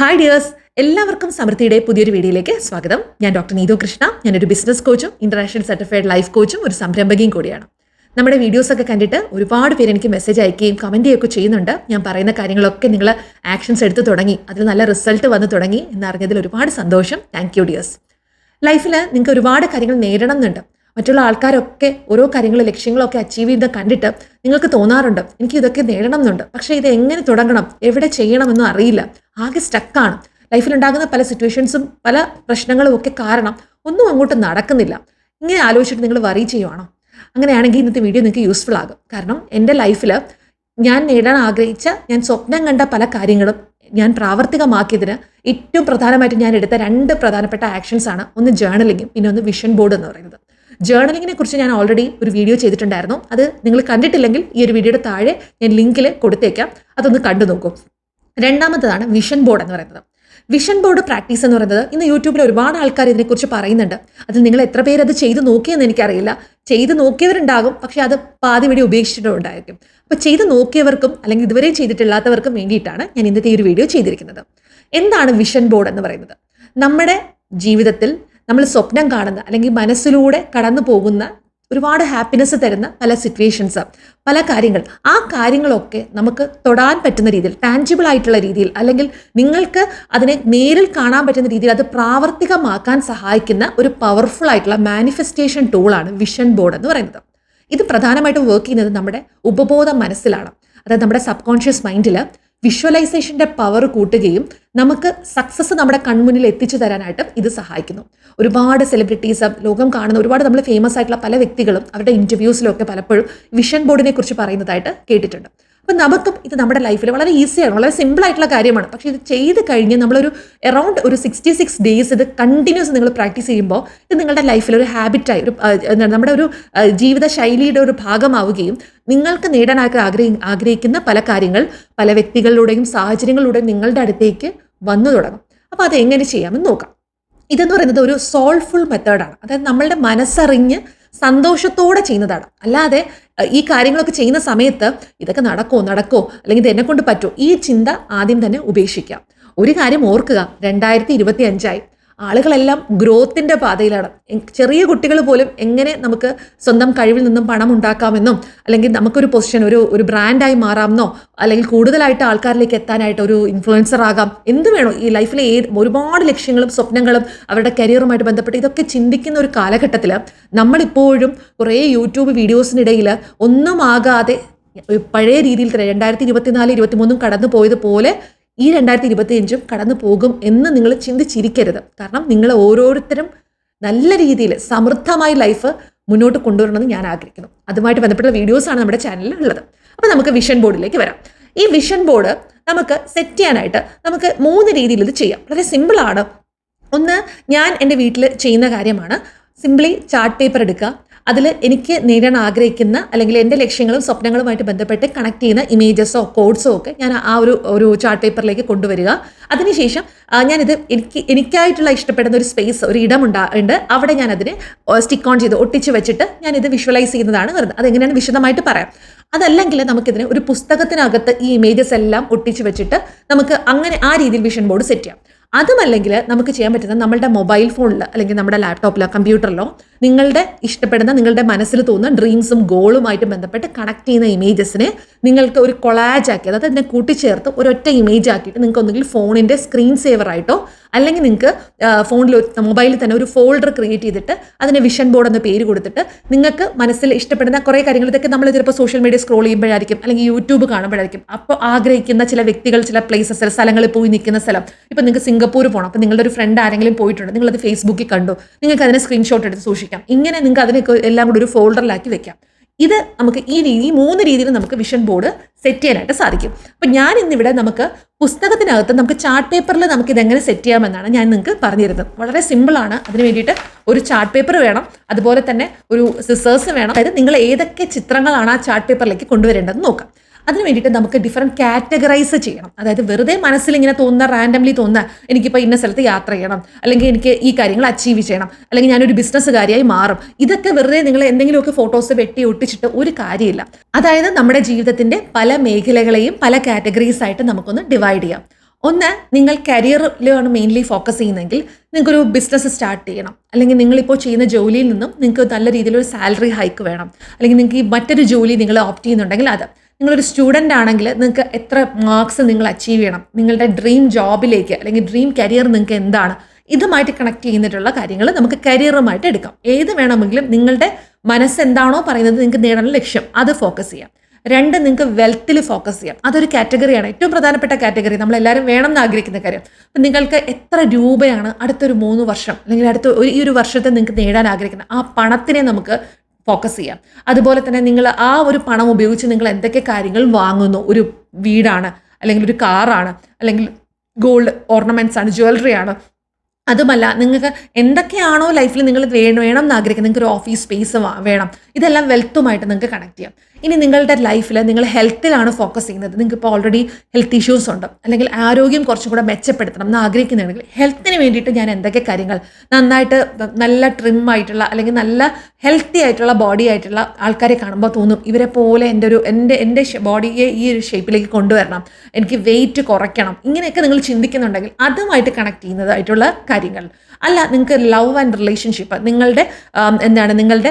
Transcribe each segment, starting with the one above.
Hi dears എല്ലാവർക്കും സമൃദ്ധിയുടെ പുതിയൊരു വീഡിയോയിലേക്ക് സ്വാഗതം. ഞാൻ ഡോക്ടർ നീതു കൃഷ്ണ. ഞാനൊരു ബിസിനസ് കോച്ചും ഇന്റർനാഷണൽ സർട്ടിഫൈഡ് ലൈഫ് കോച്ചും ഒരു സംരംഭകയും കൂടിയാണ്. നമ്മുടെ വീഡിയോസൊക്കെ കണ്ടിട്ട് ഒരുപാട് പേര് എനിക്ക് മെസ്സേജ് അയക്കുകയും കമന്റ് ചെയ്യുകയൊക്കെ ചെയ്യുന്നുണ്ട്. ഞാൻ പറയുന്ന കാര്യങ്ങളൊക്കെ നിങ്ങൾ ആക്ഷൻസ് എടുത്തു തുടങ്ങി അതിൽ നല്ല റിസൾട്ട് വന്ന് തുടങ്ങി എന്നറിഞ്ഞതിൽ ഒരുപാട് സന്തോഷം. താങ്ക് യു ഡിയേഴ്സ് ലൈഫിൽ നിങ്ങൾക്ക് ഒരുപാട് കാര്യങ്ങൾ നേരിടണം എന്നുണ്ട് മറ്റുള്ള ആൾക്കാരൊക്കെ ഓരോ കാര്യങ്ങൾ ലക്ഷ്യങ്ങളൊക്കെ അച്ചീവ് ചെയ്ത് കണ്ടിട്ട് നിങ്ങൾക്ക് തോന്നാറുണ്ട് എനിക്ക് ഇതൊക്കെ നേടണം എന്നുണ്ട് പക്ഷേ ഇത് എങ്ങനെ തുടങ്ങണം? എവിടെ ചെയ്യണമെന്നും അറിയില്ല. ആകെ സ്റ്റക്കാണ് ലൈഫിലുണ്ടാകുന്ന പല സിറ്റുവേഷൻസും പല പ്രശ്നങ്ങളും ഒക്കെ കാരണം ഒന്നും അങ്ങോട്ട് നടക്കുന്നില്ല. ഇങ്ങനെ ആലോചിച്ചിട്ട് നിങ്ങൾ വറി ചെയ്യുവാണോ? അങ്ങനെയാണെങ്കിൽ ഇന്നത്തെ വീഡിയോ നിങ്ങൾക്ക് യൂസ്ഫുൾ ആകും. കാരണം എന്റെ ലൈഫിൽ ഞാൻ നേടാൻ ആഗ്രഹിച്ച ഞാൻ സ്വപ്നം കണ്ട പല കാര്യങ്ങളും ഞാൻ പ്രാവർത്തികമാക്കിയതിന് ഏറ്റവും പ്രധാനമായിട്ട് ഞാൻ എടുത്ത രണ്ട് പ്രധാനപ്പെട്ട ആക്ഷൻസ് ആണ്. ഒന്ന് ജേർണലിങ്ങും പിന്നെ ഒന്ന് വിഷൻ ബോർഡ് എന്ന് പറയുന്നത്. ജേർണലിങ്ങിനെ കുറിച്ച് ഞാൻ ഓൾറെഡി ഒരു വീഡിയോ ചെയ്തിട്ടുണ്ടായിരുന്നു. അത് നിങ്ങൾ കണ്ടിട്ടില്ലെങ്കിൽ ഈ ഒരു വീഡിയോയുടെ താഴെ ഞാൻ ലിങ്കിൽ കൊടുത്തേക്കാം. അതൊന്ന് കണ്ടു നോക്കൂ. രണ്ടാമത്തതാണ് വിഷൻ ബോർഡ് എന്ന് പറയുന്നത്. വിഷൻ ബോർഡ് പ്രാക്ടീസ് എന്ന് പറയുന്നത് ഇന്ന് യൂട്യൂബിൽ ഒരുപാട് ആൾക്കാർ ഇതിനെക്കുറിച്ച് പറയുന്നുണ്ട്. അതിൽ നിങ്ങൾ എത്ര പേര് അത് ചെയ്ത് നോക്കിയെന്ന് എനിക്കറിയില്ല. ചെയ്ത് നോക്കിയവരുണ്ടാകും പക്ഷേ അത് പാതി വഴി ഉപേക്ഷിച്ചിട്ടുണ്ടായിരിക്കും. അപ്പോൾ ചെയ്ത് നോക്കിയവർക്കും അല്ലെങ്കിൽ ഇതുവരെ ചെയ്തിട്ടില്ലാത്തവർക്കും വേണ്ടിയിട്ടാണ് ഞാൻ ഇന്നത്തെ ഈ ഒരു വീഡിയോ ചെയ്തിരിക്കുന്നത്. എന്താണ് വിഷൻ ബോർഡ് എന്ന് പറയുന്നത്? നമ്മുടെ ജീവിതത്തിൽ നമ്മൾ സ്വപ്നം കാണുന്ന അല്ലെങ്കിൽ മനസ്സിലൂടെ കടന്നു പോകുന്ന ഒരുപാട് ഹാപ്പിനെസ് തരുന്ന പല സിറ്റുവേഷൻസ് പല കാര്യങ്ങൾ. ആ കാര്യങ്ങളൊക്കെ നമുക്ക് തൊടാൻ പറ്റുന്ന രീതിയിൽ ടാൻജിബിൾ ആയിട്ടുള്ള രീതിയിൽ അല്ലെങ്കിൽ നിങ്ങൾക്ക് അതിനെ നേരിൽ കാണാൻ പറ്റുന്ന രീതിയിൽ അത് പ്രാവർത്തികമാക്കാൻ സഹായിക്കുന്ന ഒരു പവർഫുൾ ആയിട്ടുള്ള മാനിഫെസ്റ്റേഷൻ ടൂളാണ് വിഷൻ ബോർഡ് എന്ന് പറയുന്നത്. ഇത് പ്രധാനമായിട്ടും വർക്ക് ചെയ്യുന്നത് നമ്മുടെ ഉപബോധ മനസ്സിലാണ്. അതായത് നമ്മുടെ സബ് കോൺഷ്യസ് മൈൻഡിൽ വിഷ്വലൈസേഷന്റെ പവർ കൂട്ടുകയും നമുക്ക് സക്സസ് നമ്മുടെ കൺമുന്നിൽ എത്തിച്ചു തരാനായിട്ട് ഇത് സഹായിക്കുന്നു. ഒരുപാട് സെലിബ്രിറ്റീസ് ലോകം കാണുന്ന ഒരുപാട് നമ്മൾ ഫേമസ് ആയിട്ടുള്ള പല വ്യക്തികളും അവരുടെ ഇന്റർവ്യൂസിലൊക്കെ പലപ്പോഴും വിഷൻ ബോർഡിനെ കുറിച്ച് പറയുന്നതായിട്ട് കേട്ടിട്ടുണ്ട്. അപ്പം നമുക്കും ഇത് നമ്മുടെ ലൈഫിൽ വളരെ ഈസിയാണ് വളരെ സിമ്പിൾ ആയിട്ടുള്ള കാര്യമാണ്. പക്ഷേ ഇത് ചെയ്ത് കഴിഞ്ഞ് നമ്മളൊരു എറൗണ്ട് ഒരു സിക്സ്റ്റി സിക്സ് ഡേയ്സ് ഇത് കണ്ടിന്യൂസ് നിങ്ങൾ പ്രാക്ടീസ് ചെയ്യുമ്പോൾ ഇത് നിങ്ങളുടെ ലൈഫിൽ ഒരു ഹാബിറ്റായി ഒരു നമ്മുടെ ഒരു ജീവിത ശൈലിയുടെ ഒരു ഭാഗമാവുകയും നിങ്ങൾക്ക് നേടാൻ ആഗ്രഹി ആഗ്രഹിക്കുന്ന പല കാര്യങ്ങൾ പല വ്യക്തികളിലൂടെയും സാഹചര്യങ്ങളിലൂടെയും നിങ്ങളുടെ അടുത്തേക്ക് വന്നു തുടങ്ങും. അപ്പോൾ അത് എങ്ങനെ ചെയ്യാമെന്ന് നോക്കാം. ഇതെന്ന് പറയുന്നത് ഒരു സോൾഫുൾ മെത്തേഡാണ് അതായത് നമ്മളുടെ മനസ്സറിഞ്ഞ് സന്തോഷത്തോടെ ചെയ്യുന്നതാണ്. അല്ലാതെ ഈ കാര്യങ്ങളൊക്കെ ചെയ്യുന്ന സമയത്ത് ഇതൊക്കെ നടക്കോ നടക്കോ അല്ലെങ്കിൽ ഇത് എന്നെ കൊണ്ട് പറ്റുമോ ഈ ചിന്ത ആദ്യം തന്നെ ഉപേക്ഷിക്കാം. ഒരു കാര്യം ഓർക്കുക രണ്ടായിരത്തി ഇരുപത്തി അഞ്ചായി ആളുകളെല്ലാം ഗ്രോത്തിന്റെ പാതയിലാണ്. ചെറിയ കുട്ടികൾ പോലും എങ്ങനെ നമുക്ക് സ്വന്തം കഴിവിൽ നിന്നും പണം ഉണ്ടാക്കാമെന്നും അല്ലെങ്കിൽ നമുക്കൊരു പൊസിഷൻ ഒരു ഒരു ബ്രാൻഡായി മാറാമെന്നോ അല്ലെങ്കിൽ കൂടുതലായിട്ട് ആൾക്കാരിലേക്ക് എത്താനായിട്ട് ഒരു ഇൻഫ്ലുവൻസർ ആകാം എന്ത് വേണോ ഈ ലൈഫിലെ ഏത് ഒരുപാട് ലക്ഷ്യങ്ങളും സ്വപ്നങ്ങളും അവരുടെ കരിയറുമായിട്ട് ബന്ധപ്പെട്ട് ഇതൊക്കെ ചിന്തിക്കുന്ന ഒരു കാലഘട്ടത്തിൽ നമ്മളിപ്പോഴും കുറേ യൂട്യൂബ് വീഡിയോസിനിടയിൽ ഒന്നും ആകാതെ പഴയ രീതിയിൽ തന്നെ രണ്ടായിരത്തി ഇരുപത്തിനാല് ഇരുപത്തിമൂന്നും കടന്നു പോയതുപോലെ ഈ രണ്ടായിരത്തി ഇരുപത്തിയഞ്ചും കടന്നു പോകും എന്ന് നിങ്ങൾ ചിന്തിച്ചിരിക്കരുത്. കാരണം നിങ്ങൾ ഓരോരുത്തരും നല്ല രീതിയിൽ സമൃദ്ധമായ ലൈഫ് മുന്നോട്ട് കൊണ്ടുവരണമെന്ന് ഞാൻ ആഗ്രഹിക്കുന്നു. അതുമായിട്ട് ബന്ധപ്പെട്ട വീഡിയോസാണ് നമ്മുടെ ചാനലിൽ ഉള്ളത്. അപ്പോൾ നമുക്ക് വിഷൻ ബോർഡിലേക്ക് വരാം. ഈ വിഷൻ ബോർഡ് നമുക്ക് സെറ്റ് ചെയ്യാനായിട്ട് നമുക്ക് മൂന്ന് രീതിയിൽ ഇത് ചെയ്യാം. വളരെ സിമ്പിളാണ് ഒന്ന് ഞാൻ എന്റെ വീട്ടിൽ ചെയ്യുന്ന കാര്യമാണ്. സിംപ്ലി ചാർട്ട് പേപ്പർ എടുക്കുക. അതിൽ എനിക്ക് നേടാൻ ആഗ്രഹിക്കുന്ന അല്ലെങ്കിൽ എന്റെ ലക്ഷ്യങ്ങളും സ്വപ്നങ്ങളുമായിട്ട് ബന്ധപ്പെട്ട് കണക്ട് ചെയ്യുന്ന ഇമേജസോ കോഡ്സോ ഒക്കെ ഞാൻ ആ ഒരു ഒരു ചാർട്ട് പേപ്പറിലേക്ക് കൊണ്ടുവരിക. അതിനുശേഷം ഞാനിത് എനിക്ക് എനിക്കായിട്ടുള്ള ഇഷ്ടപ്പെടുന്ന ഒരു സ്പേസ് ഒരു ഇടം അവിടെ ഞാൻ അതിനെ സ്റ്റിക്ക് ഓൺ ചെയ്ത് ഒട്ടിച്ച് വെച്ചിട്ട് ഞാനിത് വിഷ്വലൈസ് ചെയ്യുന്നതാണ് വരുന്നത് അതെങ്ങനെയാണ് വിശദമായിട്ട് പറയാം. അതല്ലെങ്കിൽ നമുക്കിതിന് ഒരു പുസ്തകത്തിനകത്ത് ഈ ഇമേജസ് എല്ലാം ഒട്ടിച്ച് വെച്ചിട്ട് നമുക്ക് അങ്ങനെ ആ രീതിയിൽ വിഷൻ ബോർഡ് സെറ്റ് ചെയ്യാം. അതുമല്ലെങ്കിൽ നമുക്ക് ചെയ്യാൻ പറ്റുന്നത് നമ്മളുടെ മൊബൈൽ ഫോണിൽ അല്ലെങ്കിൽ നമ്മുടെ ലാപ്ടോപ്പിലോ കമ്പ്യൂട്ടറിലോ നിങ്ങളുടെ ഇഷ്ടപ്പെടുന്ന നിങ്ങളുടെ മനസ്സിൽ തോന്നുന്ന ഡ്രീംസും ഗോളുമായിട്ട് ബന്ധപ്പെട്ട് കണക്ട് ചെയ്യുന്ന ഇമേജസിനെ നിങ്ങൾക്ക് ഒരു കൊളാജ് ആക്കി അതായത് അതിനെ കൂട്ടിച്ചേർത്ത് ഒരൊറ്റ ഇമേജ് ആക്കിയിട്ട് നിങ്ങൾക്ക് ഒന്നുകിൽ ഫോണിന്റെ സ്ക്രീൻ സേവറായിട്ടോ അല്ലെങ്കിൽ നിങ്ങൾക്ക് ഫോണിൽ മൊബൈലിൽ തന്നെ ഒരു ഫോൾഡർ ക്രിയേറ്റ് ചെയ്തിട്ട് അതിന് വിഷൻ ബോർഡ് എന്ന പേര് കൊടുത്തിട്ട് നിങ്ങൾക്ക് മനസ്സിൽ ഇഷ്ടപ്പെടുന്ന കുറേ കാര്യങ്ങൾ ഇതൊക്കെ നമ്മൾ ചിലപ്പോൾ സോഷ്യൽ മീഡിയ സ്ക്രോൾ ചെയ്യുമ്പോഴായിരിക്കും അല്ലെങ്കിൽ യൂട്യൂബ് കാണുമ്പോഴായിരിക്കും. അപ്പോൾ ആഗ്രഹിക്കുന്ന ചില വ്യക്തികൾ ചില പ്ലേസസ് സ്ഥലങ്ങളിൽ പോയി നിൽക്കുന്ന സ്ഥലം. ഇപ്പം നിങ്ങൾക്ക് സിംഗപ്പൂർ പോകണം അപ്പോൾ നിങ്ങളുടെ ഒരു ഫ്രണ്ട് ആരെങ്കിലും പോയിട്ടുണ്ട് നിങ്ങളത് ഫേസ്ബുക്കിൽ കണ്ടു നിങ്ങൾക്ക് അതിനെ സ്ക്രീൻഷോട്ട് എടുത്ത് സൂക്ഷിക്കാം. ഇങ്ങനെ നിങ്ങൾക്ക് അതിനൊക്കെ എല്ലാം കൂടി ഒരു ഫോൾഡറിലാക്കി വെക്കാം. ഇത് നമുക്ക് ഈ രീതി മൂന്ന് രീതിയിൽ നമുക്ക് വിഷൻ ബോർഡ് സെറ്റ് ചെയ്യാനായിട്ട് സാധിക്കും. അപ്പം ഞാൻ ഇന്നിവിടെ നമുക്ക് പുസ്തകത്തിനകത്ത് നമുക്ക് ചാർട്ട് പേപ്പറിൽ നമുക്ക് ഇതെങ്ങനെ സെറ്റ് ചെയ്യാമെന്നാണ് ഞാൻ നിങ്ങൾക്ക് പറഞ്ഞു തരുന്നത് വളരെ സിമ്പിളാണ് അതിന് വേണ്ടിയിട്ട് ഒരു ചാർട്ട് പേപ്പർ വേണം. അതുപോലെ തന്നെ ഒരു സിസേഴ്സ് വേണം. അതായത് നിങ്ങൾ ഏതൊക്കെ ചിത്രങ്ങളാണ് ആ ചാർട്ട് പേപ്പറിലേക്ക് കൊണ്ടുവരേണ്ടതെന്ന് നോക്കാം. അതിന് വേണ്ടിയിട്ട് നമുക്ക് ഡിഫറെന്റ് കാറ്റഗറൈസ് ചെയ്യണം. അതായത് വെറുതെ മനസ്സിൽ ഇങ്ങനെ തോന്നുന്ന റാൻഡംലി തോന്നുന്ന എനിക്കിപ്പോൾ ഇന്ന സ്ഥലത്ത് യാത്ര ചെയ്യണം അല്ലെങ്കിൽ എനിക്ക് ഈ കാര്യങ്ങൾ അച്ചീവ് ചെയ്യണം അല്ലെങ്കിൽ ഞാനൊരു ബിസിനസ്സുകാരിയായി മാറും. ഇതൊക്കെ വെറുതെ നിങ്ങൾ എന്തെങ്കിലുമൊക്കെ ഫോട്ടോസ് വെട്ടി ഒട്ടിച്ചിട്ട് ഒരു കാര്യമില്ല. അതായത് നമ്മുടെ ജീവിതത്തിന്റെ പല മേഖലകളെയും പല കാറ്റഗറീസ് ആയിട്ട് നമുക്കൊന്ന് ഡിവൈഡ് ചെയ്യാം. ഒന്ന് നിങ്ങൾ കരിയറിലാണ് മെയിൻലി ഫോക്കസ് ചെയ്യുന്നതെങ്കിൽ നിങ്ങൾക്കൊരു ബിസിനസ് സ്റ്റാർട്ട് ചെയ്യണം. അല്ലെങ്കിൽ നിങ്ങളിപ്പോൾ ചെയ്യുന്ന ജോലിയിൽ നിന്നും നിങ്ങൾക്ക് നല്ല രീതിയിലൊരു സാലറി ഹൈക്ക് വേണം. അല്ലെങ്കിൽ നിങ്ങൾക്ക് ഈ മറ്റൊരു ജോലി നിങ്ങൾ ഓപ്റ്റ് ചെയ്യുന്നുണ്ടെങ്കിൽ അത്. നിങ്ങളൊരു സ്റ്റുഡന്റ് ആണെങ്കിൽ നിങ്ങൾക്ക് എത്ര മാർക്സ് നിങ്ങൾ അച്ചീവ് ചെയ്യണം. നിങ്ങളുടെ ഡ്രീം ജോബിലേക്ക് അല്ലെങ്കിൽ ഡ്രീം കരിയർ നിങ്ങൾക്ക് എന്താണ്? ഇതുമായിട്ട് കണക്ട് ചെയ്യുന്നിട്ടുള്ള കാര്യങ്ങൾ നമുക്ക് കരിയറുമായിട്ട് എടുക്കാം. ഏത് വേണമെങ്കിലും നിങ്ങളുടെ മനസ്സെന്താണോ പറയുന്നത് നിങ്ങൾക്ക് നേടാനുള്ള ലക്ഷ്യം അത് ഫോക്കസ് ചെയ്യാം. രണ്ട് നിങ്ങൾക്ക് വെൽത്തിൽ ഫോക്കസ് ചെയ്യാം. അതൊരു കാറ്റഗറിയാണ് ഏറ്റവും പ്രധാനപ്പെട്ട കാറ്റഗറി നമ്മളെല്ലാവരും വേണം എന്ന് ആഗ്രഹിക്കുന്ന കാര്യം. അപ്പം നിങ്ങൾക്ക് എത്ര രൂപയാണ് അടുത്തൊരു മൂന്ന് വർഷം അല്ലെങ്കിൽ അടുത്ത ഒരു ഈ ഒരു വർഷത്തെ നിങ്ങൾക്ക് നേടാൻ ആഗ്രഹിക്കുന്നത് ആ പണത്തിനെ നമുക്ക് ഫോക്കസ് ചെയ്യാം. അതുപോലെ തന്നെ നിങ്ങൾ ആ ഒരു പണം ഉപയോഗിച്ച് നിങ്ങൾ എന്തൊക്കെ കാര്യങ്ങൾ വാങ്ങുന്നു? ഒരു വീടാണ് അല്ലെങ്കിൽ ഒരു കാറാണ് അല്ലെങ്കിൽ ഗോൾഡ് ഓർണമെന്റ്സ് ആണ് ജ്വല്ലറി ആണ്. അതുമല്ല നിങ്ങൾക്ക് എന്തൊക്കെയാണോ ലൈഫിൽ നിങ്ങൾ വേണം വേണം എന്ന് ആഗ്രഹിക്കുന്നത് നിങ്ങൾക്ക് ഒരു ഓഫീസ് സ്പേസ് വേണം. ഇതെല്ലാം വെൽത്തുമായിട്ട് നിങ്ങൾക്ക് കണക്ട് ചെയ്യാം. ഇനി നിങ്ങളുടെ ലൈഫിൽ നിങ്ങൾ ഹെൽത്തിലാണ് ഫോക്കസ് ചെയ്യുന്നത്. നിങ്ങൾക്ക് ഇപ്പോൾ ഓൾറെഡി ഹെൽത്ത് ഇഷ്യൂസ് ഉണ്ട്. അല്ലെങ്കിൽ ആരോഗ്യം കുറച്ചും കൂടെ മെച്ചപ്പെടുത്തണം എന്ന് ആഗ്രഹിക്കുന്നുണ്ടെങ്കിൽ ഹെൽത്തിന് വേണ്ടിയിട്ട് ഞാൻ എന്തൊക്കെ കാര്യങ്ങൾ നന്നായിട്ട് നല്ല ട്രിം ആയിട്ടുള്ള അല്ലെങ്കിൽ നല്ല ഹെൽത്തി ആയിട്ടുള്ള ബോഡി ആയിട്ടുള്ള ആൾക്കാരെ കാണുമ്പോൾ തോന്നും ഇവരെ പോലെ എന്റെ ഒരു എന്റെ എന്റെ ബോഡിയെ ഈ ഒരു ഷേപ്പിലേക്ക് കൊണ്ടുവരണം. എനിക്ക് വെയിറ്റ് കുറയ്ക്കണം. ഇങ്ങനെയൊക്കെ നിങ്ങൾ ചിന്തിക്കുന്നുണ്ടെങ്കിൽ അതുമായിട്ട് കണക്ട് ചെയ്യുന്നതായിട്ടുള്ള കാര്യങ്ങൾ. അല്ല നിങ്ങൾക്ക് ലവ് ആൻഡ് റിലേഷൻഷിപ്പ് നിങ്ങളുടെ എന്താണ് നിങ്ങളുടെ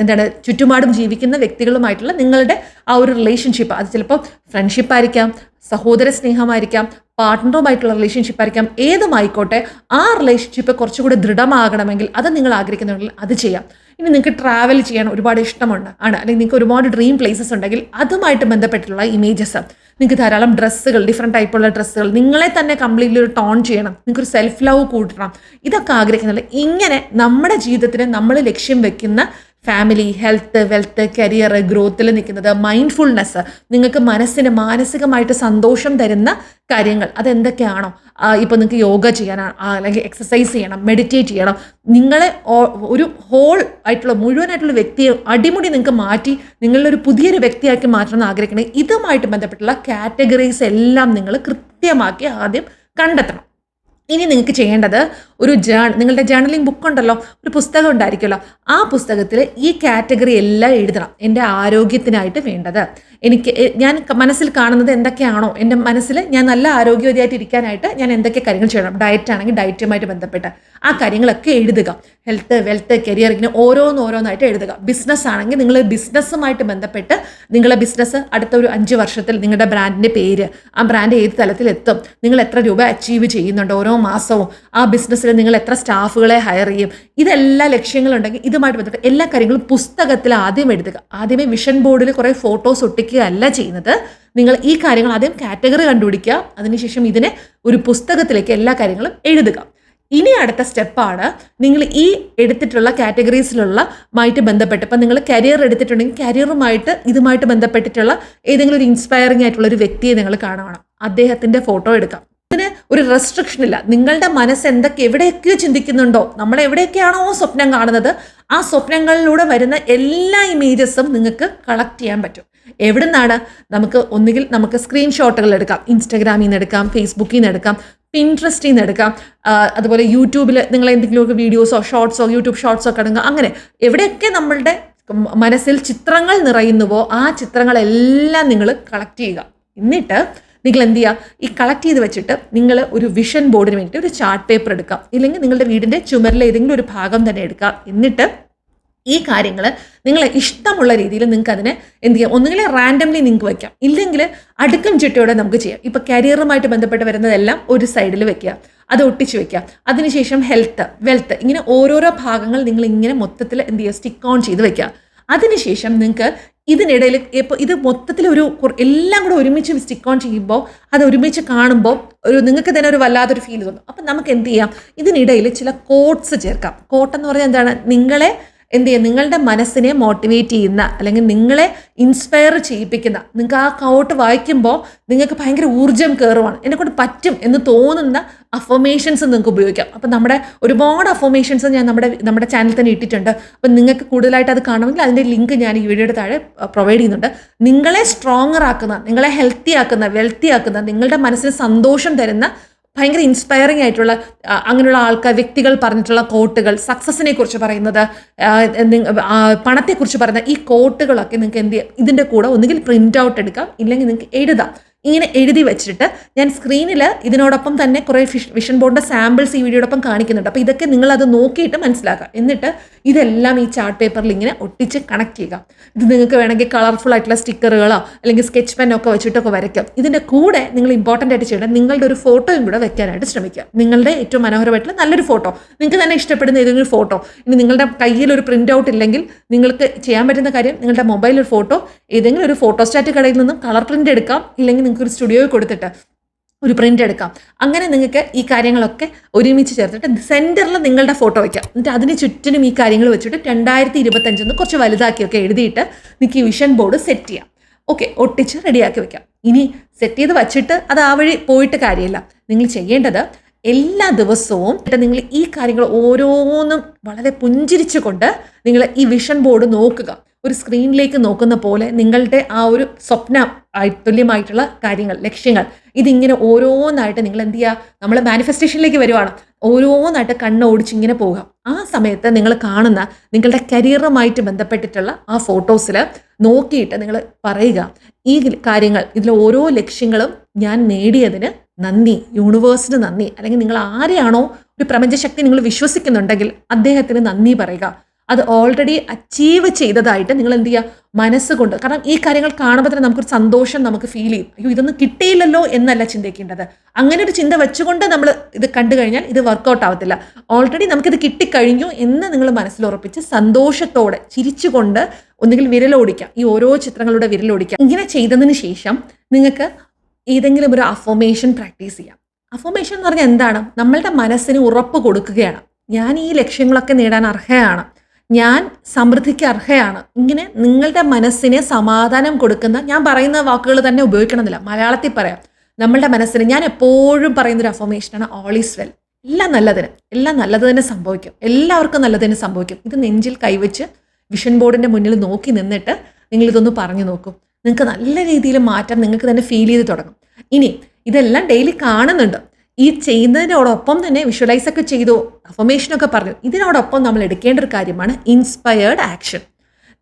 എന്താണ് ചുറ്റുപാടും ജീവിക്കുന്ന വ്യക്തികളുമായിട്ടുള്ള നിങ്ങളുടെ ആ ഒരു റിലേഷൻഷിപ്പ് അത് ചിലപ്പോൾ ഫ്രണ്ട്ഷിപ്പ് ആയിരിക്കാം സഹോദര സ്നേഹമായിരിക്കാം പാർട്ട്ണറുമായിട്ടുള്ള റിലേഷൻഷിപ്പ് ആയിരിക്കാം ഏതുമായിക്കോട്ടെ ആ റിലേഷൻഷിപ്പ് കുറച്ചുകൂടി ദൃഢമാകണമെങ്കിൽ അത് നിങ്ങൾ ആഗ്രഹിക്കുന്നുണ്ടെങ്കിൽ അത് ചെയ്യാം. ഇനി നിങ്ങൾക്ക് ട്രാവൽ ചെയ്യാൻ ഒരുപാട് ഇഷ്ടമുണ്ട്. ആണ്. അല്ലെങ്കിൽ നിങ്ങൾക്ക് ഒരുപാട് ഡ്രീം പ്ലേസസ് ഉണ്ടെങ്കിൽ അതുമായിട്ട് ബന്ധപ്പെട്ടിട്ടുള്ള ഇമേജസ് നിങ്ങൾക്ക് ധാരാളം ഡ്രസ്സുകൾ ഡിഫറെന്റ് ടൈപ്പുള്ള ഡ്രസ്സുകൾ നിങ്ങളെ തന്നെ കംപ്ലീറ്റ്ലി ഒരു ടോൺ ചെയ്യണം. നിങ്ങൾക്കൊരു സെൽഫ് ലവ് കൂട്ടണം. ഇതൊക്കെ ആഗ്രഹിക്കുന്നുണ്ട്. ഇങ്ങനെ നമ്മുടെ ജീവിതത്തിന് നമ്മൾ ലക്ഷ്യം വെക്കുന്ന ഫാമിലി ഹെൽത്ത് വെൽത്ത് കരിയർ ഗ്രോത്തിൽ നിൽക്കുന്നത് മൈൻഡ്ഫുൾനെസ് നിങ്ങൾക്ക് മനസ്സിന് മാനസികമായിട്ട് സന്തോഷം തരുന്ന കാര്യങ്ങൾ. അതെന്തൊക്കെയാണോ? ഇപ്പോൾ നിങ്ങൾക്ക് യോഗ ചെയ്യാനാണ് അല്ലെങ്കിൽ എക്സസൈസ് ചെയ്യണം മെഡിറ്റേറ്റ് ചെയ്യണം. നിങ്ങളെ ഒരു ഹോൾ ആയിട്ടുള്ള മുഴുവനായിട്ടുള്ള വ്യക്തിയെ അടിമുടി നിങ്ങൾക്ക് മാറ്റി നിങ്ങളൊരു പുതിയൊരു വ്യക്തിയാക്കി മാറ്റണം ആഗ്രഹിക്കണമെങ്കിൽ ഇതുമായിട്ട് ബന്ധപ്പെട്ടുള്ള കാറ്റഗറീസ് എല്ലാം നിങ്ങൾ കൃത്യമാക്കി ആദ്യം കണ്ടെത്തണം. ഇനി നിങ്ങൾക്ക് ചെയ്യേണ്ടത് ഒരു ജേൺ നിങ്ങളുടെ ജേർണലിംഗ് ബുക്ക് ഉണ്ടല്ലോ ഒരു പുസ്തകം ഉണ്ടായിരിക്കുമല്ലോ. ആ പുസ്തകത്തിൽ ഈ കാറ്റഗറി എല്ലാം എഴുതണം. എന്റെ ആരോഗ്യത്തിനായിട്ട് വേണ്ടത്. എനിക്ക് ഞാൻ മനസ്സിൽ കാണുന്നത് എന്തൊക്കെയാണോ എന്റെ മനസ്സിൽ ഞാൻ നല്ല ആരോഗ്യവതിയായിട്ട് ഇരിക്കാനായിട്ട് ഞാൻ എന്തൊക്കെ കാര്യങ്ങൾ ചെയ്യണം. ഡയറ്റ് ആണെങ്കിൽ ഡയറ്റുമായിട്ട് ബന്ധപ്പെട്ട്. ആ കാര്യങ്ങളൊക്കെ എഴുതുക. ഹെൽത്ത് വെൽത്ത് കരിയർ ഇങ്ങനെ ഓരോന്നോരോന്നായിട്ട് എഴുതുക. ബിസിനസ് ആണെങ്കിൽ നിങ്ങൾ ബിസിനസ്സുമായിട്ട് ബന്ധപ്പെട്ട് നിങ്ങളെ ബിസിനസ് അടുത്ത ഒരു അഞ്ച് വർഷത്തിൽ നിങ്ങളുടെ ബ്രാൻഡിന്റെ പേര് ആ ബ്രാൻഡ് ഏത് തലത്തിൽ എത്തും നിങ്ങൾ എത്ര രൂപ അച്ചീവ് ചെയ്യുന്നുണ്ട് ഓരോ മാസവും. ആ ബിസിനസ്സിൽ നിങ്ങൾ എത്ര സ്റ്റാഫുകളെ ഹയർ ചെയ്യും. ഇതെല്ലാ ലക്ഷ്യങ്ങളുണ്ടെങ്കിൽ ഇതുമായിട്ട് ബന്ധപ്പെട്ട് എല്ലാ കാര്യങ്ങളും പുസ്തകത്തിൽ ആദ്യം എഴുതുക. ആദ്യമേ വിഷൻ ബോർഡിൽ കുറേ ഫോട്ടോസ് ഒട്ടിക്കുകയല്ല ചെയ്യുന്നത്. നിങ്ങൾ ഈ കാര്യങ്ങൾ ആദ്യം കാറ്റഗറി കണ്ടുപിടിക്കുക. അതിനുശേഷം ഇതിനെ ഒരു പുസ്തകത്തിലേക്ക് എല്ലാ കാര്യങ്ങളും എഴുതുക. ഇനി അടുത്ത സ്റ്റെപ്പാണ് നിങ്ങൾ ഈ എടുത്തിട്ടുള്ള കാറ്റഗറീസിലുള്ള മായിട്ട് ബന്ധപ്പെട്ട്. ഇപ്പം നിങ്ങൾ കരിയർ എടുത്തിട്ടുണ്ടെങ്കിൽ കരിയറുമായിട്ട് ഇതുമായിട്ട് ബന്ധപ്പെട്ടിട്ടുള്ള ഏതെങ്കിലും ഒരു ഇൻസ്പയറിംഗ് ആയിട്ടുള്ള ഒരു വ്യക്തിയെ നിങ്ങൾ കാണണം. അദ്ദേഹത്തിന്റെ ഫോട്ടോ എടുക്കാം. ഇതിന് ഒരു റെസ്ട്രിക്ഷൻ ഇല്ല. നിങ്ങളുടെ മനസ്സ് എന്തൊക്കെ എവിടെയൊക്കെയോ ചിന്തിക്കുന്നുണ്ടോ നമ്മൾ എവിടെയൊക്കെയാണോ സ്വപ്നം കാണുന്നത് ആ സ്വപ്നങ്ങളിലൂടെ വരുന്ന എല്ലാ ഇമേജസും നിങ്ങൾക്ക് കളക്ട് ചെയ്യാൻ പറ്റും. എവിടെ നിന്നാണ് നമുക്ക് ഒന്നുകിൽ നമുക്ക് സ്ക്രീൻഷോട്ടുകൾ എടുക്കാം. ഇൻസ്റ്റാഗ്രാമിൽ നിന്ന് എടുക്കാം ഫേസ്ബുക്കിൽ നിന്ന് എടുക്കാം പിൻട്രസ്റ്റിൽ നിന്ന് എടുക്കാം. അതുപോലെ യൂട്യൂബിൽ നിങ്ങൾ എന്തെങ്കിലുമൊക്കെ വീഡിയോസോ ഷോർട്സോ യൂട്യൂബ് ഷോർട്സോ എടുക്കുക അങ്ങനെ എവിടെയൊക്കെ നമ്മളുടെ മനസ്സിൽ ചിത്രങ്ങൾ നിറയുന്നുവോ ആ ചിത്രങ്ങളെല്ലാം നിങ്ങൾ കളക്ട് ചെയ്യുക. എന്നിട്ട് നിങ്ങൾ എന്ത് ചെയ്യുക ഈ കളക്ട് ചെയ്ത് വെച്ചിട്ട് നിങ്ങൾ ഒരു വിഷൻ ബോർഡിന് വേണ്ടി ഒരു ചാർട്ട് പേപ്പർ എടുക്കാം. ഇല്ലെങ്കിൽ നിങ്ങളുടെ വീടിന്റെ ചുമരിലെ ഏതെങ്കിലും ഒരു ഭാഗം തന്നെ എടുക്കാം. എന്നിട്ട് ഈ കാര്യങ്ങൾ നിങ്ങൾ ഇഷ്ടമുള്ള രീതിയിൽ നിങ്ങൾക്ക് അതിനെ എന്ത് ചെയ്യാം? ഒന്നുകിൽ റാൻഡംലി നിങ്ങൾക്ക് വയ്ക്കാം ഇല്ലെങ്കിൽ അടുക്കും ചിട്ടയോടെ നമുക്ക് ചെയ്യാം. ഇപ്പോൾ കരിയറുമായിട്ട് ബന്ധപ്പെട്ട് വരുന്നതെല്ലാം ഒരു സൈഡിൽ വെക്കുക. അത് ഒട്ടിച്ച് വെക്കുക. അതിനുശേഷം ഹെൽത്ത് വെൽത്ത് ഇങ്ങനെ ഓരോരോ ഭാഗങ്ങൾ നിങ്ങൾ ഇങ്ങനെ മൊത്തത്തിൽ എന്ത് ചെയ്യുക? സ്റ്റിക്ക് ഓൺ ചെയ്ത് വെക്കുക. അതിനുശേഷം നിങ്ങൾക്ക് ഇതിനിടയിൽ ഇപ്പോൾ ഇത് മൊത്തത്തിൽ ഒരു എല്ലാം കൂടെ ഒരുമിച്ച് സ്റ്റിക്ക് ഓൺ ചെയ്യുമ്പോൾ അത് ഒരുമിച്ച് കാണുമ്പോൾ ഒരു നിങ്ങൾക്ക് തന്നെ ഒരു വല്ലാത്തൊരു ഫീൽ തോന്നും. അപ്പം നമുക്ക് എന്ത് ചെയ്യാം? ഇതിനിടയിൽ ചില കോട്ട്സ് ചേർക്കാം. കോട്ട് എന്ന് പറഞ്ഞാൽ എന്താണ്? നിങ്ങളെ എന്ത് ചെയ്യുക? നിങ്ങളുടെ മനസ്സിനെ മോട്ടിവേറ്റ് ചെയ്യുന്ന അല്ലെങ്കിൽ നിങ്ങളെ ഇൻസ്പയർ ചെയ്യിപ്പിക്കുന്ന നിങ്ങൾക്ക് ആ കൗട്ട് വായിക്കുമ്പോൾ നിങ്ങൾക്ക് ഭയങ്കര ഊർജം കയറുവാണ്. എന്നെക്കൊണ്ട് പറ്റും എന്ന് തോന്നുന്ന അഫർമേഷൻസ് നിങ്ങൾക്ക് ഉപയോഗിക്കാം. അപ്പം നമ്മുടെ ഒരുപാട് അഫർമേഷൻസ് ഞാൻ നമ്മുടെ നമ്മുടെ ചാനൽ തന്നെ ഇട്ടിട്ടുണ്ട്. അപ്പം നിങ്ങൾക്ക് കൂടുതലായിട്ട് അത് കാണുമെങ്കിൽ അതിന്റെ ലിങ്ക് ഞാൻ ഈ വീഡിയോയുടെ താഴെ പ്രൊവൈഡ് ചെയ്യുന്നുണ്ട്. നിങ്ങളെ സ്ട്രോങ്ങർ ആക്കുന്ന നിങ്ങളെ ഹെൽത്തി ആക്കുന്ന വെൽത്തി ആക്കുന്ന നിങ്ങളുടെ മനസ്സിന് സന്തോഷം തരുന്ന ഭയങ്കര ഇൻസ്പയറിംഗ് ആയിട്ടുള്ള അങ്ങനെയുള്ള ആൾക്കാർ വ്യക്തികൾ പറഞ്ഞിട്ടുള്ള കോട്ടുകൾ സക്സസിനെ കുറിച്ച് പറയുന്നത് പണത്തെക്കുറിച്ച് പറയുന്ന ഈ കോട്ടുകളൊക്കെ നിങ്ങൾക്ക് എന്ത് ചെയ്യാം ഇതിന്റെ കൂടെ ഒന്നുകിൽ പ്രിന്റ് ഔട്ട് എടുക്കാം ഇല്ലെങ്കിൽ നിങ്ങൾക്ക് എഴുതാം. ഇങ്ങനെ എഴുതി വെച്ചിട്ട് ഞാൻ സ്ക്രീനിൽ ഇതിനോടൊപ്പം തന്നെ കുറേ ഫിഷ് വിഷൻ ബോർഡിന്റെ സാമ്പിൾസ് ഈ വീഡിയോടൊപ്പം കാണിക്കുന്നുണ്ട്. അപ്പോൾ ഇതൊക്കെ നിങ്ങൾ അത് നോക്കിയിട്ട് മനസ്സിലാക്കുക. എന്നിട്ട് ഇതെല്ലാം ഈ ചാർട്ട് പേപ്പറിൽ ഇങ്ങനെ ഒട്ടിച്ച് കണക്ട് ചെയ്യുക. ഇത് നിങ്ങൾക്ക് വേണമെങ്കിൽ കളർഫുൾ ആയിട്ടുള്ള സ്റ്റിക്കറുകളോ അല്ലെങ്കിൽ സ്കെച്ച് പെന്നൊക്കെ വെച്ചിട്ടൊക്കെ വരയ്ക്കാം. ഇതിന്റെ കൂടെ നിങ്ങൾ ഇമ്പോർട്ടന്റ് ആയിട്ട് ചെയ്യേണ്ട നിങ്ങളുടെ ഒരു ഫോട്ടോയും കൂടെ വെക്കാനായിട്ട് ശ്രമിക്കുക. നിങ്ങളുടെ ഏറ്റവും മനോഹരമായിട്ടുള്ള നല്ലൊരു ഫോട്ടോ. നിങ്ങൾക്ക് തന്നെ ഇഷ്ടപ്പെടുന്ന ഏതെങ്കിലും ഫോട്ടോ. ഇനി നിങ്ങളുടെ കയ്യിൽ ഒരു പ്രിന്റ് ഔട്ട് ഇല്ലെങ്കിൽ നിങ്ങൾക്ക് ചെയ്യാൻ പറ്റുന്ന കാര്യം നിങ്ങളുടെ മൊബൈൽ ഒരു ഫോട്ടോ ഏതെങ്കിലും ഒരു ഫോട്ടോസ്റ്റാറ്റ് കടയിൽ നിന്നും കളർ പ്രിന്റ് എടുക്കാം. ഇല്ലെങ്കിൽ നിങ്ങൾക്ക് ഒരു സ്റ്റുഡിയോയിൽ കൊടുത്തിട്ട് ഒരു പ്രിന്റ് എടുക്കാം. അങ്ങനെ നിങ്ങൾക്ക് ഈ കാര്യങ്ങളൊക്കെ ഒരുമിച്ച് ചേർത്തിട്ട് സെന്ററിൽ നിങ്ങളുടെ ഫോട്ടോ വയ്ക്കാം എന്നിട്ട് അതിന് ചുറ്റിനും ഈ കാര്യങ്ങൾ വെച്ചിട്ട് രണ്ടായിരത്തി ഇരുപത്തഞ്ചെന്ന് കുറച്ച് വലുതാക്കിയൊക്കെ എഴുതിയിട്ട് നിങ്ങൾക്ക് ഈ വിഷൻ ബോർഡ് സെറ്റ് ചെയ്യാം. ഓക്കെ ഒട്ടിച്ച് റെഡിയാക്കി വെക്കാം. ഇനി സെറ്റ് ചെയ്ത് വച്ചിട്ട് അത് ആ വഴി പോയിട്ട് കാര്യമില്ല. നിങ്ങൾ ചെയ്യേണ്ടത് എല്ലാ ദിവസവും നിങ്ങൾ ഈ കാര്യങ്ങൾ ഓരോന്നും വളരെ പുഞ്ചിരിച്ചുകൊണ്ട് നിങ്ങൾ ഈ വിഷൻ ബോർഡ് നോക്കുക. ഒരു സ്ക്രീനിലേക്ക് നോക്കുന്ന പോലെ നിങ്ങളുടെ ആ ഒരു സ്വപ്ന തുല്യമായിട്ടുള്ള കാര്യങ്ങൾ ലക്ഷ്യങ്ങൾ ഇതിങ്ങനെ ഓരോന്നായിട്ട് നിങ്ങൾ എന്ത് ചെയ്യുക? നമ്മൾ മാനിഫെസ്റ്റേഷനിലേക്ക് വരുവാണ്. ഓരോന്നായിട്ട് കണ്ണ് ഓടിച്ച് ഇങ്ങനെ ആ സമയത്ത് നിങ്ങൾ കാണുന്ന നിങ്ങളുടെ കരിയറുമായിട്ട് ബന്ധപ്പെട്ടിട്ടുള്ള ആ ഫോട്ടോസിൽ നോക്കിയിട്ട് നിങ്ങൾ പറയുക ഈ കാര്യങ്ങൾ ഇതിൽ ഓരോ ലക്ഷ്യങ്ങളും ഞാൻ നേടിയതിന് നന്ദി യൂണിവേഴ്സിന് നന്ദി. അല്ലെങ്കിൽ നിങ്ങൾ ആരെയാണോ ഒരു പ്രപഞ്ചശക്തി നിങ്ങൾ വിശ്വസിക്കുന്നുണ്ടെങ്കിൽ അദ്ദേഹത്തിന് നന്ദി പറയുക. അത് ഓൾറെഡി അച്ചീവ് ചെയ്തതായിട്ട് നിങ്ങൾ എന്ത് ചെയ്യുക മനസ്സുകൊണ്ട്. കാരണം ഈ കാര്യങ്ങൾ കാണുമ്പോൾ തന്നെ നമുക്കൊരു സന്തോഷം നമുക്ക് ഫീൽ ചെയ്യും. അയ്യോ ഇതൊന്നും കിട്ടിയില്ലല്ലോ എന്നല്ല ചിന്തിക്കേണ്ടത്. അങ്ങനെ ഒരു ചിന്ത വെച്ചുകൊണ്ട് നമ്മൾ ഇത് കണ്ടു കഴിഞ്ഞാൽ ഇത് വർക്കൗട്ട് ആവത്തില്ല. ഓൾറെഡി നമുക്കിത് കിട്ടിക്കഴിഞ്ഞു എന്ന് നിങ്ങൾ മനസ്സിൽ മനസ്സിലുറപ്പിച്ച് സന്തോഷത്തോടെ ചിരിച്ചുകൊണ്ട് ഒന്നുകിൽ വിരലോടിക്കാം ഈ ഓരോ ചിത്രങ്ങളുടെ വിരലോടിക്കാം ഇങ്ങനെ ചെയ്തതിന് ശേഷം നിങ്ങൾക്ക് ഏതെങ്കിലും ഒരു അഫോമേഷൻ പ്രാക്ടീസ് ചെയ്യാം. അഫോമേഷൻ എന്ന് പറഞ്ഞാൽ എന്താണ്? നമ്മളുടെ മനസ്സിന് ഉറപ്പ് കൊടുക്കുകയാണ്. ഞാൻ ഈ ലക്ഷ്യങ്ങളൊക്കെ നേടാൻ അർഹയാണ്. ഞാൻ സമൃദ്ധിക്ക് അർഹയാണ്. ഇങ്ങനെ നിങ്ങളുടെ മനസ്സിനെ സമാധാനം കൊടുക്കുന്ന ഞാൻ പറയുന്ന വാക്കുകൾ തന്നെ ഉപയോഗിക്കണമെന്നില്ല. മലയാളത്തിൽ പറയാം. നമ്മളുടെ മനസ്സിന് ഞാൻ എപ്പോഴും പറയുന്നൊരു അഫോമേഷനാണ് ഓൾ ഈസ് വെൽ എല്ലാം നല്ലതിന് എല്ലാം നല്ലത് തന്നെ സംഭവിക്കും. എല്ലാവർക്കും നല്ലതിന് സംഭവിക്കും. ഇത് നെഞ്ചിൽ കൈവച്ച് വിഷൻ ബോർഡിന്റെ മുന്നിൽ നോക്കി നിന്നിട്ട് നിങ്ങളിതൊന്ന് പറഞ്ഞു നോക്കും. നിങ്ങൾക്ക് നല്ല രീതിയിൽ മാറ്റം നിങ്ങൾക്ക് തന്നെ ഫീൽ ചെയ്ത് തുടങ്ങും. ഇനി ഇതെല്ലാം ഡെയിലി കാണുന്നുണ്ട്. ഈ ചെയ്യുന്നതിനോടൊപ്പം തന്നെ വിഷ്വലൈസ് ഒക്കെ ചെയ്തു അഫർമേഷനൊക്കെ പറഞ്ഞു. ഇതിനോടൊപ്പം നമ്മൾ എടുക്കേണ്ട ഒരു കാര്യമാണ് ഇൻസ്പയേർഡ് ആക്ഷൻ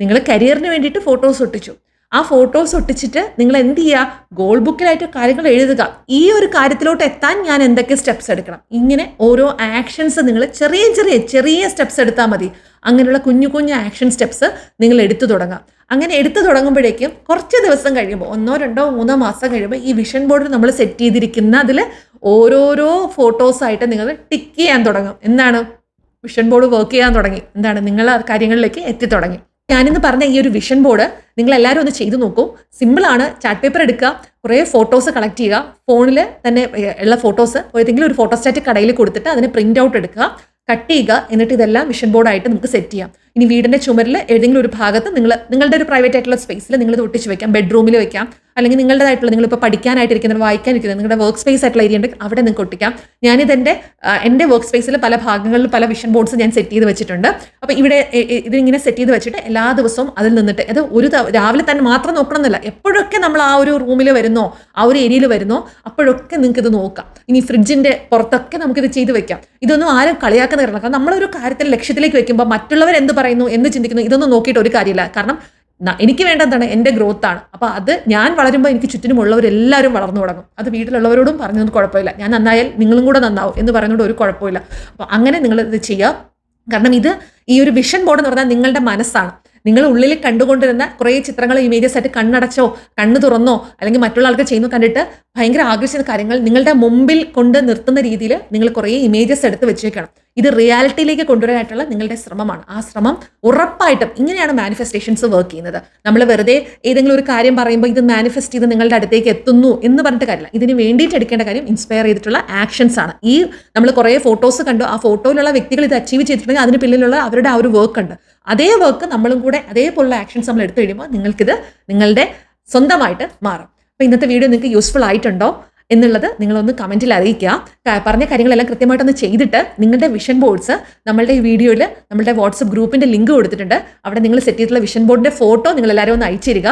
നിങ്ങൾ കരിയറിന് വേണ്ടിയിട്ട് ഫോട്ടോസ് ഒട്ടിച്ചു. ആ ഫോട്ടോസ് ഒട്ടിച്ചിട്ട് നിങ്ങൾ എന്ത് ചെയ്യുക? ഗോൾ ബുക്കിലായിട്ട് കാര്യങ്ങൾ എഴുതുക. ഈ ഒരു കാര്യത്തിലോട്ട് എത്താൻ ഞാൻ എന്തൊക്കെ സ്റ്റെപ്സ് എടുക്കണം? ഇങ്ങനെ ഓരോ ആക്ഷൻസ് നിങ്ങൾ ചെറിയ ചെറിയ ചെറിയ സ്റ്റെപ്സ് എടുത്താൽ മതി. അങ്ങനെയുള്ള കുഞ്ഞു കുഞ്ഞു ആക്ഷൻ സ്റ്റെപ്സ് നിങ്ങൾ എടുത്തു തുടങ്ങാം. അങ്ങനെ എടുത്തു തുടങ്ങുമ്പോഴേക്കും കുറച്ച് ദിവസം കഴിയുമ്പോൾ ഒന്നോ രണ്ടോ മൂന്നോ മാസം കഴിയുമ്പോൾ ഈ വിഷൻ ബോർഡിൽ നമ്മൾ സെറ്റ് ചെയ്തിരിക്കുന്ന അതിൽ ഓരോരോ ഫോട്ടോസായിട്ട് നിങ്ങൾ ടിക്ക് ചെയ്യാൻ തുടങ്ങും. എന്താണ്? വിഷൻ ബോർഡ് വർക്ക് ചെയ്യാൻ തുടങ്ങി. എന്താണ്? നിങ്ങൾ ആ കാര്യങ്ങളിലേക്ക് എത്തി തുടങ്ങി. ഞാനിന്ന് പറഞ്ഞ ഈ ഒരു വിഷൻ ബോർഡ് നിങ്ങൾ എല്ലാവരും ഒന്ന് ചെയ്തു നോക്കൂ. സിമ്പിളാണ് ചാർട്ട് പേപ്പർ എടുക്കുക. കുറേ ഫോട്ടോസ് കളക്ട് ചെയ്യുക. ഫോണിൽ തന്നെ ഉള്ള ഫോട്ടോസ് ഏതെങ്കിലും ഒരു ഫോട്ടോസ്റ്റാറ്റ് കടയിൽ കൊടുത്തിട്ട് അതിന് പ്രിന്റ് ഔട്ട് എടുക്കുക. കട്ട് ചെയ്യുക. എന്നിട്ട് ഇതെല്ലാം വിഷൻ ബോർഡായിട്ട് നമുക്ക് സെറ്റ് ചെയ്യാം. ഇനി വീടിന്റെ ചുമരിൽ ഏതെങ്കിലും ഒരു ഭാഗത്ത് നിങ്ങൾ നിങ്ങളുടെ ഒരു പ്രൈവറ്റ് ആയിട്ടുള്ള സ്പേസിൽ നിങ്ങൾ ഇത് ഒട്ടിച്ച് വെക്കാം. ബെഡ്റൂമിൽ വെക്കാം. അല്ലെങ്കിൽ നിങ്ങളുടേതായിട്ടുള്ള നിങ്ങളിപ്പോൾ പഠിക്കാനായിട്ടിരിക്കുന്നത് വായിക്കാനിരിക്കുന്നത് നിങ്ങളുടെ വർക്ക് സ്പേസ് ആയിട്ടുള്ള ഏരിയ ഉണ്ട് അവിടെ നിങ്ങൾക്ക് ഒട്ടിക്കാം. ഞാനിതെന്റെ എന്റെ വർക്ക് സ്പേസിൽ പല ഭാഗങ്ങളിൽ പല വിഷൻ ബോർഡ്സ് ഞാൻ സെറ്റ് ചെയ്ത് വെച്ചിട്ടുണ്ട്. അപ്പോൾ ഇവിടെ ഇതിങ്ങനെ സെറ്റ് ചെയ്ത് വെച്ചിട്ട് എല്ലാ ദിവസവും അതിൽ നിന്നിട്ട് അത് ഒരു രാവിലെ തന്നെ മാത്രം നോക്കണമെന്നില്ല എപ്പോഴൊക്കെ നമ്മൾ ആ ഒരു റൂമിൽ വരുന്നോ ആ ഒരു ഏരിയയിൽ വരുന്നോ അപ്പോഴൊക്കെ നിങ്ങൾക്ക് ഇത് നോക്കാം. ഇനി ഫ്രിഡ്ജിന്റെ പുറത്തൊക്കെ നമുക്കിത് ചെയ്ത് വെക്കാം. ഇതൊന്നും ആരും കളിയാക്കുന്ന കാരണം നമ്മളൊരു കാര്യത്തിൽ ലക്ഷ്യത്തിലേക്ക് വെക്കുമ്പോൾ മറ്റുള്ളവർ എന്ത് പറയുന്നു എന്ന് ചിന്തിക്കുന്നു ഇതൊന്നും നോക്കിയിട്ട് ഒരു കാര്യമില്ല. കാരണം എനിക്ക് വേണ്ട എന്താണ് എന്റെ ഗ്രോത്ത് ആണ്. അപ്പോൾ അത് ഞാൻ വളരുമ്പോൾ എനിക്ക് ചുറ്റിനുമുള്ളവരെല്ലാവരും വളർന്നു തുടങ്ങും. അത് വീട്ടിലുള്ളവരോടും പറഞ്ഞൊന്നും കുഴപ്പമില്ല. ഞാൻ നന്നായാൽ നിങ്ങളും കൂടെ നന്നാവും എന്ന് പറയുന്നതുകൊണ്ട് ഒരു കുഴപ്പമില്ല അപ്പോൾ അങ്ങനെ നിങ്ങൾ ഇത് ചെയ്യുക. കാരണം ഇത് ഈ ഒരു വിഷൻ ബോർഡ് എന്ന് പറഞ്ഞാൽ നിങ്ങളുടെ മനസ്സാണ്. നിങ്ങൾ ഉള്ളിൽ കണ്ടുകൊണ്ടിരുന്ന കുറേ ചിത്രങ്ങൾ ഇമേജസ് ആയിട്ട് കണ്ണടച്ചോ കണ്ണ് തുറന്നോ അല്ലെങ്കിൽ മറ്റുള്ള ആൾക്ക് ചെയ്യുന്നു കണ്ടിട്ട് ഭയങ്കര ആകർഷിക്കുന്ന കാര്യങ്ങൾ നിങ്ങളുടെ മുമ്പിൽ കൊണ്ട് നിർത്തുന്ന രീതിയിൽ നിങ്ങൾ കുറേ ഇമേജസ് എടുത്ത് വെച്ചേക്കണം. ഇത് റിയാലിറ്റിയിലേക്ക് കൊണ്ടുവരാനായിട്ടുള്ള നിങ്ങളുടെ ശ്രമമാണ്. ആ ശ്രമം ഉറപ്പായിട്ടും ഇങ്ങനെയാണ് മാനിഫെസ്റ്റേഷൻസ് വർക്ക് ചെയ്യുന്നത്. നമ്മൾ വെറുതെ ഏതെങ്കിലും ഒരു കാര്യം പറയുമ്പോൾ ഇത് മാനിഫെസ്റ്റ് ചെയ്ത് നിങ്ങളുടെ അടുത്തേക്ക് എത്തുന്നു എന്ന് പറഞ്ഞിട്ട് കാര്യമില്ല. ഇതിന് വേണ്ടിയിട്ട് എടുക്കേണ്ട കാര്യം ഇൻസ്പയർ ചെയ്തിട്ടുള്ള ആക്ഷൻസ് ആണ്. ഈ നമ്മൾ കുറേ ഫോട്ടോസ് കണ്ടു. ആ ഫോട്ടോയിലുള്ള വ്യക്തികൾ ഇത് അച്ചീവ് ചെയ്തിട്ടുണ്ടെങ്കിൽ അതിന് പിന്നിലുള്ള അവരുടെ ആ ഒരു വർക്ക് ഉണ്ട്. അതേ വർക്ക് നമ്മളും കൂടെ അതേപോലുള്ള ആക്ഷൻസ് നമ്മൾ എടുത്തു കഴിയുമ്പോൾ നിങ്ങൾക്കിത് നിങ്ങളുടെ സ്വന്തമായിട്ട് മാറും. അപ്പോൾ ഇന്നത്തെ വീഡിയോ നിങ്ങൾക്ക് യൂസ്ഫുൾ ആയിട്ടുണ്ടോ എന്നുള്ളത് നിങ്ങളൊന്ന് കമന്റിൽ അറിയിക്കുക. പറഞ്ഞ കാര്യങ്ങളെല്ലാം കൃത്യമായിട്ടൊന്ന് ചെയ്തിട്ട് നിങ്ങളുടെ വിഷൻ ബോർഡ്സ് നമ്മളുടെ ഈ വീഡിയോയിൽ നമ്മളുടെ വാട്സപ്പ് ഗ്രൂപ്പിന്റെ ലിങ്ക് കൊടുത്തിട്ടുണ്ട്. അവിടെ നിങ്ങൾ സെറ്റ് ചെയ്തിട്ടുള്ള വിഷൻ ബോർഡിന്റെ ഫോട്ടോ നിങ്ങൾ എല്ലാവരും ഒന്ന് അയച്ചു തരിക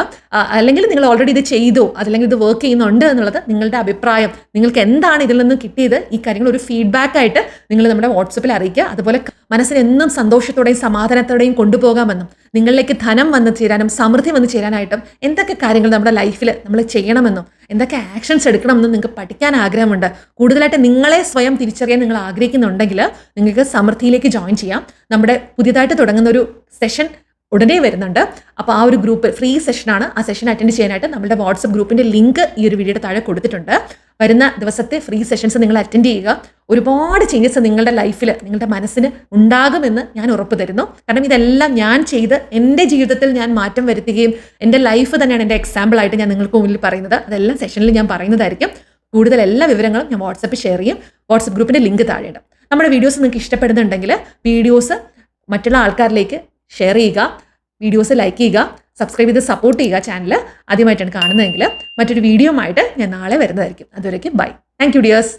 അല്ലെങ്കിൽ നിങ്ങൾ ഓൾറെഡി ഇത് ചെയ്തു അതല്ലെങ്കിൽ ഇത് വർക്ക് ചെയ്യുന്നുണ്ട് എന്നുള്ളത് നിങ്ങളുടെ അഭിപ്രായം നിങ്ങൾക്ക് എന്താണ് ഇതിൽ നിന്ന് കിട്ടിയത് ഈ കാര്യങ്ങൾ ഒരു ഫീഡ്ബാക്ക് ആയിട്ട് നിങ്ങൾ നമ്മുടെ വാട്സപ്പിൽ അറിയിക്കുക. അതുപോലെ മനസ്സിന് എന്നും സന്തോഷത്തോടെയും സമാധാനത്തോടെയും കൊണ്ടുപോകാമെന്നും. നിങ്ങളിലേക്ക് ധനം വന്ന് ചേരാനും സമൃദ്ധി വന്ന് ചേരാനായിട്ടും എന്തൊക്കെ കാര്യങ്ങൾ നമ്മുടെ ലൈഫിൽ നമ്മൾ ചെയ്യണമെന്നും എന്തൊക്കെ ആക്ഷൻസ് എടുക്കണമെന്നും നിങ്ങൾക്ക് പഠിക്കാൻ ആഗ്രഹമുണ്ട്. കൂടുതലായിട്ട് നിങ്ങളെ സ്വയം തിരിച്ചറിയാൻ നിങ്ങൾ ആഗ്രഹിക്കുന്നുണ്ടെങ്കിൽ നിങ്ങൾക്ക് സമൃദ്ധിയിലേക്ക് ജോയിൻ ചെയ്യാം. നമ്മുടെ പുതിയതായിട്ട് തുടങ്ങുന്ന ഒരു സെഷൻ ഉടനെ വരുന്നുണ്ട്. അപ്പോൾ ആ ഒരു ഗ്രൂപ്പ് ഫ്രീ സെഷനാണ് ആ സെഷൻ അറ്റൻഡ് ചെയ്യാനായിട്ട് നമ്മുടെ വാട്സപ്പ് ഗ്രൂപ്പിന്റെ ലിങ്ക് ഈ ഒരു വീഡിയോയുടെ താഴെ കൊടുത്തിട്ടുണ്ട്. വരുന്ന ദിവസത്തെ ഫ്രീ സെഷൻസ് നിങ്ങൾ അറ്റൻഡ് ചെയ്യുക. ഒരുപാട് ചേഞ്ചസ് നിങ്ങളുടെ ലൈഫിൽ നിങ്ങളുടെ മനസ്സിന് ഉണ്ടാകുമെന്ന് ഞാൻ ഉറപ്പ് തരുന്നു. കാരണം ഇതെല്ലാം ഞാൻ ചെയ്ത് എന്റെ ജീവിതത്തിൽ ഞാൻ മാറ്റം വരുത്തുകയും എന്റെ ലൈഫ് തന്നെയാണ് എന്റെ എക്സാമ്പിൾ ആയിട്ട് ഞാൻ നിങ്ങൾക്ക് മുന്നിൽ പറയുന്നത്. അതെല്ലാം സെഷനിൽ ഞാൻ പറയുന്നതായിരിക്കും. കൂടുതൽ എല്ലാ വിവരങ്ങളും ഞാൻ വാട്സപ്പിൽ ഷെയർ ചെയ്യും. വാട്സപ്പ് ഗ്രൂപ്പിന്റെ ലിങ്ക് താഴെയുണ്ട് നമ്മുടെ വീഡിയോസ് നിങ്ങൾക്ക് ഇഷ്ടപ്പെടുന്നുണ്ടെങ്കിൽ വീഡിയോസ് മറ്റുള്ള ആൾക്കാരിലേക്ക് ഷെയർ ചെയ്യുക. വീഡിയോസ് ലൈക്ക് ചെയ്യുക. സബ്സ്ക്രൈബ് ചെയ്ത് സപ്പോർട്ട് ചെയ്യുക ചാനൽ ആദ്യമായിട്ടാണ് കാണുന്നതെങ്കിൽ മറ്റൊരു വീഡിയോ ആയിട്ട് ഞാൻ നാളെ വരുന്നതായിരിക്കും. അതുവരേക്കും ബൈ താങ്ക് യു ഡിയേഴ്സ്